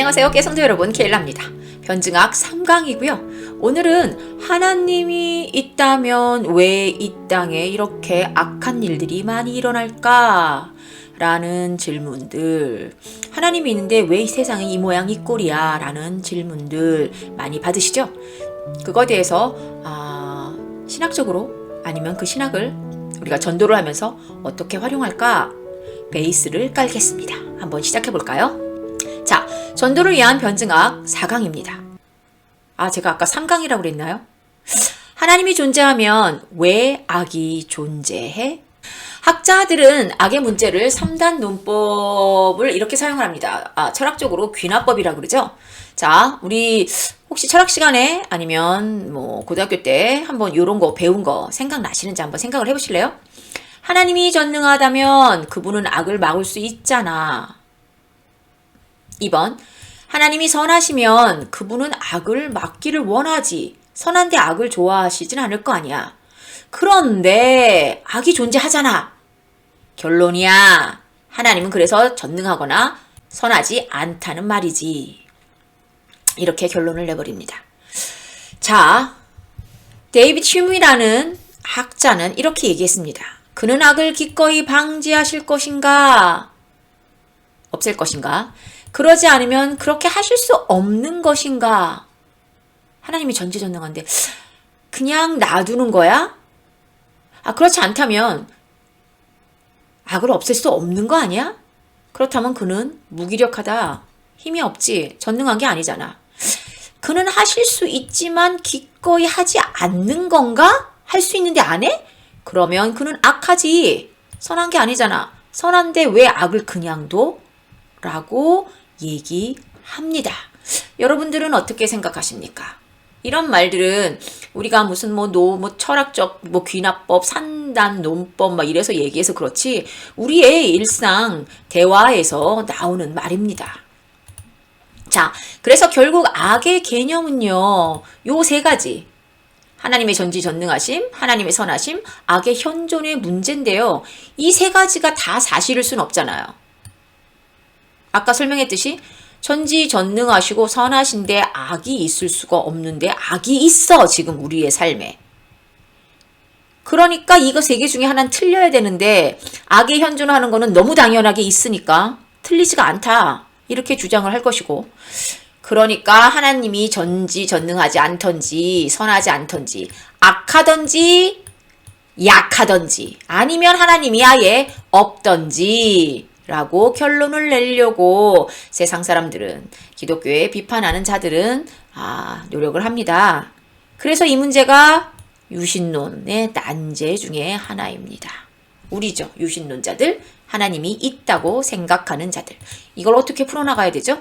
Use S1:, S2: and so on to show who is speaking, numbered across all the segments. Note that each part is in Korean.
S1: 안녕하세요. 깨성도 여러분, 케일라입니다. 변증학 3강이고요. 오늘은 하나님이 있다면 왜 이 땅에 이렇게 악한 일들이 많이 일어날까? 라는 질문들. 하나님이 있는데 왜 이 세상에 이 모양 이 꼴이야? 라는 질문들 많이 받으시죠? 그거에 대해서 아, 신학적으로 아니면 그 신학을 우리가 전도를 하면서 어떻게 활용할까? 베이스를 깔겠습니다. 한번 시작해 볼까요? 자, 전도를 위한 변증학 4강입니다. 아, 제가 아까 3강이라고 그랬나요? 하나님이 존재하면 왜 악이 존재해? 학자들은 악의 문제를 3단 논법을 이렇게 사용을 합니다. 아, 철학적으로 귀납법이라고 그러죠. 자, 우리 혹시 철학 시간에 아니면 뭐 고등학교 때 한번 이런 거 배운 거 생각나시는지 한번 생각을 해 보실래요? 하나님이 전능하다면 그분은 악을 막을 수 있잖아. 2번. 하나님이 선하시면 그분은 악을 막기를 원하지. 선한데 악을 좋아하시진 않을 거 아니야. 그런데 악이 존재하잖아. 결론이야. 하나님은 그래서 전능하거나 선하지 않다는 말이지. 이렇게 결론을 내버립니다. 자, 데이비드 휴미라는 학자는 이렇게 얘기했습니다. 그는 악을 기꺼이 방지하실 것인가? 없앨 것인가? 그러지 않으면 그렇게 하실 수 없는 것인가? 하나님이 전지전능한데 그냥 놔두는 거야? 아, 그렇지 않다면 악을 없앨 수 없는 거 아니야? 그렇다면 그는 무기력하다. 힘이 없지. 전능한 게 아니잖아. 그는 하실 수 있지만 기꺼이 하지 않는 건가? 할 수 있는데 안 해? 그러면 그는 악하지. 선한 게 아니잖아. 선한데 왜 악을 그냥 둬? 라고 얘기합니다. 여러분들은 어떻게 생각하십니까? 이런 말들은 우리가 무슨 뭐 노, 뭐 철학적, 뭐 귀납법, 산단, 논법, 막 이래서 얘기해서 그렇지, 우리의 일상 대화에서 나오는 말입니다. 자, 그래서 결국 악의 개념은요, 요 세 가지. 하나님의 전지전능하심, 하나님의 선하심, 악의 현존의 문제인데요. 이 세 가지가 다 사실일 순 없잖아요. 아까 설명했듯이 전지전능하시고 선하신데 악이 있을 수가 없는데 악이 있어 지금 우리의 삶에. 그러니까 이거 세 개 중에 하나는 틀려야 되는데 악의 현존하는 거는 너무 당연하게 있으니까 틀리지가 않다. 이렇게 주장을 할 것이고 그러니까 하나님이 전지 전능하지 않던지 선하지 않던지 악하던지 약하던지 아니면 하나님이 아예 없던지 라고 결론을 내려고 세상 사람들은 기독교에 비판하는 자들은 아, 노력을 합니다. 그래서 이 문제가 유신론의 난제 중에 하나입니다. 우리죠. 유신론자들, 하나님이 있다고 생각하는 자들. 이걸 어떻게 풀어나가야 되죠?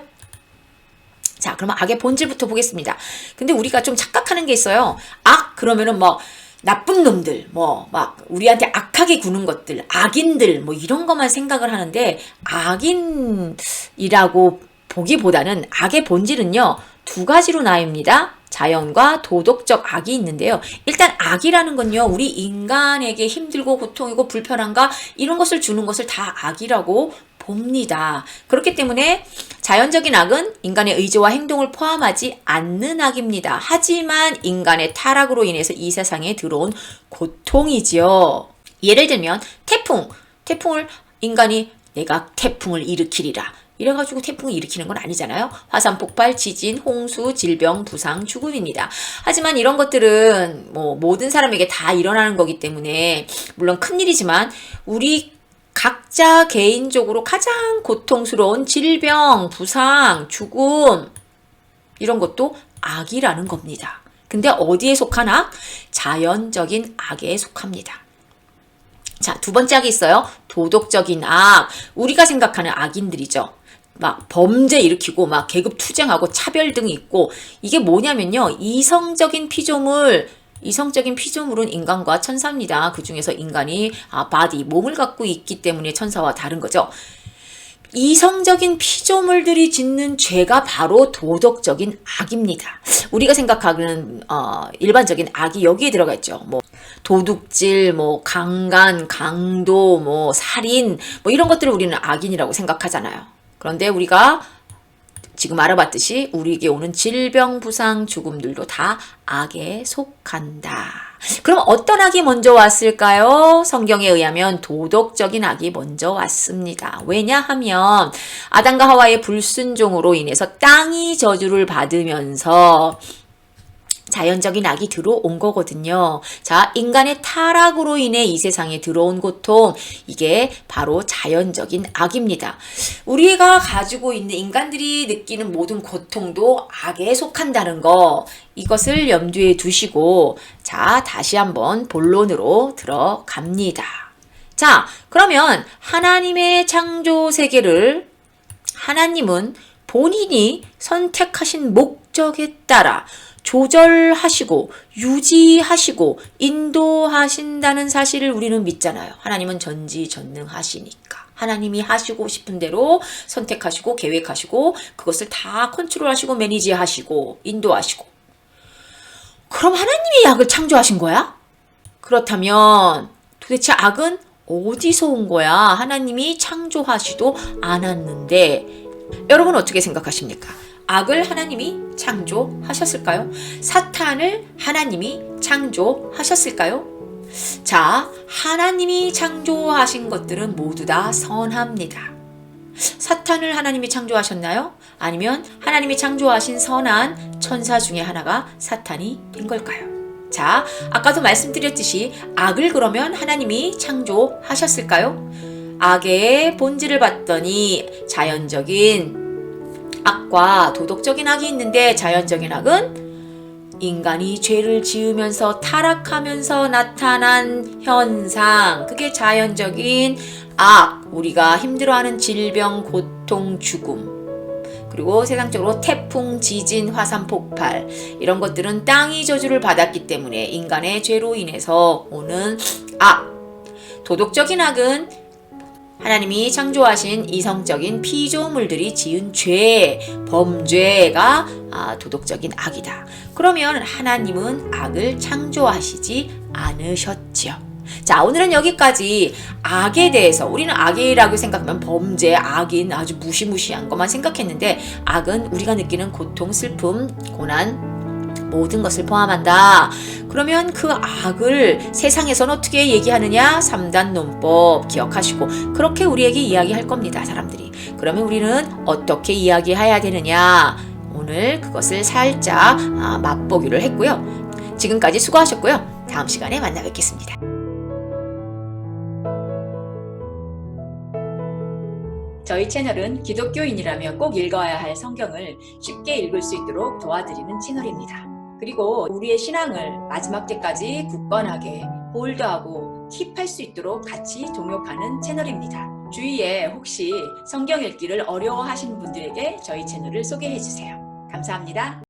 S1: 자, 그러면 악의 본질부터 보겠습니다. 근데 우리가 좀 착각하는 게 있어요. 악, 그러면은 뭐, 나쁜 놈들, 뭐, 막, 우리한테 악하게 구는 것들, 악인들, 뭐, 이런 것만 생각을 하는데, 악인이라고 보기보다는 악의 본질은요, 두 가지로 나뉩니다. 자연과 도덕적 악이 있는데요. 일단 악이라는 건요, 우리 인간에게 힘들고 고통이고 불편함과 이런 것을 주는 것을 다 악이라고 봅니다. 그렇기 때문에 자연적인 악은 인간의 의지와 행동을 포함하지 않는 악입니다. 하지만 인간의 타락으로 인해서 이 세상에 들어온 고통이지요. 예를 들면 태풍, 태풍을 인간이 내가 태풍을 일으키리라. 이래가지고 태풍을 일으키는 건 아니잖아요. 화산 폭발, 지진, 홍수, 질병, 부상, 죽음입니다. 하지만 이런 것들은 뭐 모든 사람에게 다 일어나는 거기 때문에 물론 큰 일이지만 우리 각자 개인적으로 가장 고통스러운 질병, 부상, 죽음 이런 것도 악이라는 겁니다. 근데 어디에 속한 악? 자연적인 악에 속합니다. 자, 두 번째 악이 있어요. 도덕적인 악. 우리가 생각하는 악인들이죠. 막 범죄 일으키고 막 계급 투쟁하고 차별 등이 있고 이게 뭐냐면요. 이성적인 피조물 이성적인 피조물은 인간과 천사입니다. 그 중에서 인간이 아, 바디, 몸을 갖고 있기 때문에 천사와 다른 거죠. 이성적인 피조물들이 짓는 죄가 바로 도덕적인 악입니다. 우리가 생각하는 어, 일반적인 악이 여기에 들어가 있죠. 뭐 도둑질, 뭐 강간, 강도, 뭐 살인, 뭐 이런 것들을 우리는 악인이라고 생각하잖아요. 그런데 우리가 지금 알아봤듯이 우리에게 오는 질병, 부상, 죽음들도 다 악에 속한다. 그럼 어떤 악이 먼저 왔을까요? 성경에 의하면 도덕적인 악이 먼저 왔습니다. 왜냐하면 아담과 하와의 불순종으로 인해서 땅이 저주를 받으면서 자연적인 악이 들어온 거거든요. 자, 인간의 타락으로 인해 이 세상에 들어온 고통, 이게 바로 자연적인 악입니다. 우리가 가지고 있는 인간들이 느끼는 모든 고통도 악에 속한다는 거, 이것을 염두에 두시고, 자, 다시 한번 본론으로 들어갑니다. 자, 그러면 하나님의 창조 세계를 하나님은 본인이 선택하신 목적에 따라 조절하시고 유지하시고 인도하신다는 사실을 우리는 믿잖아요. 하나님은 전지전능하시니까. 하나님이 하시고 싶은 대로 선택하시고 계획하시고 그것을 다 컨트롤하시고 매니지하시고 인도하시고. 그럼 하나님이 악을 창조하신 거야? 그렇다면 도대체 악은 어디서 온 거야? 하나님이 창조하시도 않았는데 여러분 어떻게 생각하십니까? 악을 하나님이 창조하셨을까요? 사탄을 하나님이 창조하셨을까요? 자, 하나님이 창조하신 것들은 모두 다 선합니다. 사탄을 하나님이 창조하셨나요? 아니면 하나님이 창조하신 선한 천사 중에 하나가 사탄이 된 걸까요? 자, 아까도 말씀드렸듯이 악을 그러면 하나님이 창조하셨을까요? 악의 본질을 봤더니 자연적인 악과 도덕적인 악이 있는데 자연적인 악은 인간이 죄를 지으면서 타락하면서 나타난 현상. 그게 자연적인 악. 우리가 힘들어하는 질병, 고통, 죽음. 그리고 세상적으로 태풍, 지진, 화산 폭발. 이런 것들은 땅이 저주를 받았기 때문에 인간의 죄로 인해서 오는 악. 도덕적인 악은 하나님이 창조하신 이성적인 피조물들이 지은 죄, 범죄가 아, 도덕적인 악이다. 그러면 하나님은 악을 창조하시지 않으셨지요. 자, 오늘은 여기까지 악에 대해서 우리는 악이라고 생각하면 범죄, 악인 아주 무시무시한 것만 생각했는데 악은 우리가 느끼는 고통, 슬픔, 고난, 모든 것을 포함한다. 그러면 그 악을 세상에서는 어떻게 얘기하느냐? 3단 논법 기억하시고 그렇게 우리에게 이야기할 겁니다. 사람들이. 그러면 우리는 어떻게 이야기해야 되느냐? 오늘 그것을 살짝 아, 맛보기를 했고요. 지금까지 수고하셨고요. 다음 시간에 만나 뵙겠습니다. 저희 채널은 기독교인이라며 꼭 읽어야 할 성경을 쉽게 읽을 수 있도록 도와드리는 채널입니다. 그리고 우리의 신앙을 마지막 때까지 굳건하게 홀드하고 킵할 수 있도록 같이 동역하는 채널입니다. 주위에 혹시 성경 읽기를 어려워하시는 분들에게 저희 채널을 소개해 주세요. 감사합니다.